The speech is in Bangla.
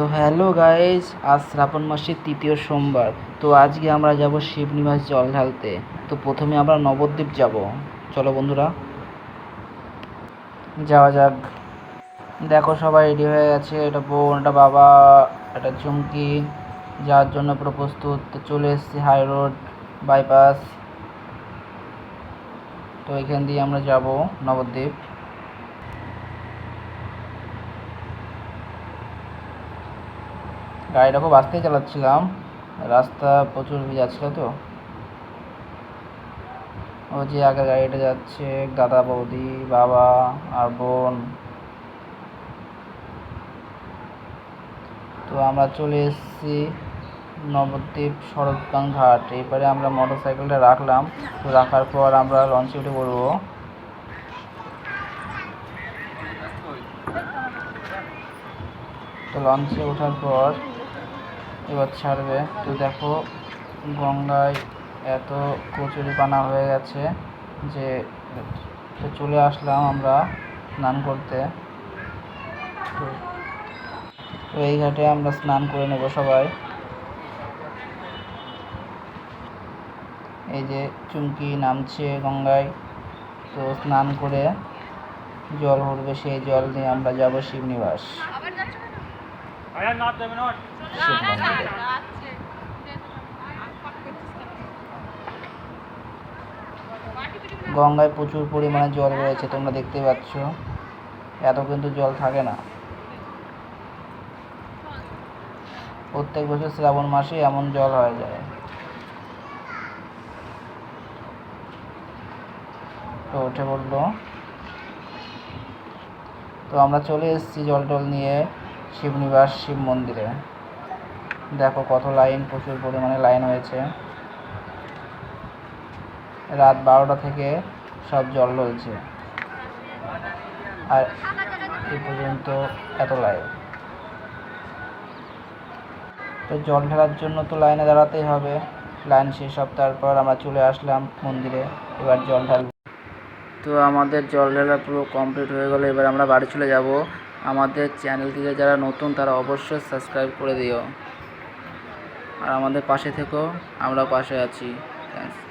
সো হ্যালো গাইজ আজ শ্রাবণ মাসের তৃতীয় সোমবার। তো আজকে আমরা যাব শিবনিবাস জল ঢালতে। তো প্রথমে আমরা নবদ্বীপ যাব। চলো বন্ধুরা। যাওয়া যাক। দেখো সবাই রেডি হয়ে গেছে। এটা বোন, এটা বাবা, এটা চুমকি। যাওয়ার জন্য পুরো প্রস্তুত। চলে এসেছি হাই রোড বাইপাস তো এখান দিয়ে আমরা যাব নবদ্বীপ। গাড়িটা খুব আস্তেই চালাচ্ছিলাম। রাস্তা প্রচুর ভিজা ছিল তো। ও যে আগে গাড়িটা যাচ্ছে, দাদা, বৌদি, বাবা আর বোন। তো আমরা চলে এসেছি নবদ্বীপ সড়কগাং ঘাট। এবারে আমরা মোটর সাইকেলটা রাখলাম। তো রাখার পর আমরা লঞ্চে উঠে পড়ব। তো লঞ্চে ওঠার পর এবার ছাড়বে। তো দেখো, গঙ্গায় এত কচুরি পানা হয়ে গেছে যে তো চলে আসলাম আমরা স্নান করতে। তো তো এই ঘাটে আমরা স্নান করে নেব সবাই। এই যে চুমকি নামছে গঙ্গায়, তো স্নান করে জল ভরবে সেই জল নিয়ে আমরা যাব শিবনিবাস আয়া নাপ দেবে না শিব মন্দিরে গঙ্গায় প্রচুর পরিমাণে জল রয়েছে, তোমরা দেখতে পাচ্ছ। এত কিন্তু জল থাকে না। প্রত্যেক বছর শ্রাবণ মাসে এমন জল হয়ে যায়। তো উঠে পড়ল। তো আমরা চলে এসেছি জল টল নিয়ে। শিবনিবাস শিব মন্দিরে। দেখো কত লাইন, প্রচুর পরিমাণে লাইন হয়েছে। রাত বারোটা থেকে সব জল ঢলছে। আর এ পর্যন্ত এত লাইন। তো জল ঢালার জন্য তো লাইনে দাঁড়াতেই হবে। লাইন শেষ সব তারপর আমরা চলে আসলাম মন্দিরে। এবার জল ঢাল তো আমাদের জল ঢালা পুরো কমপ্লিট হয়ে গেলো। এবার আমরা বাড়ি চলে যাব। আমাদের চ্যানেলটিকে যারা নতুন, তারা অবশ্যই সাবস্ক্রাইব করে দিও। আর আমাদের পাশে থেকেও আমরা পাশে আছি। থ্যাংকস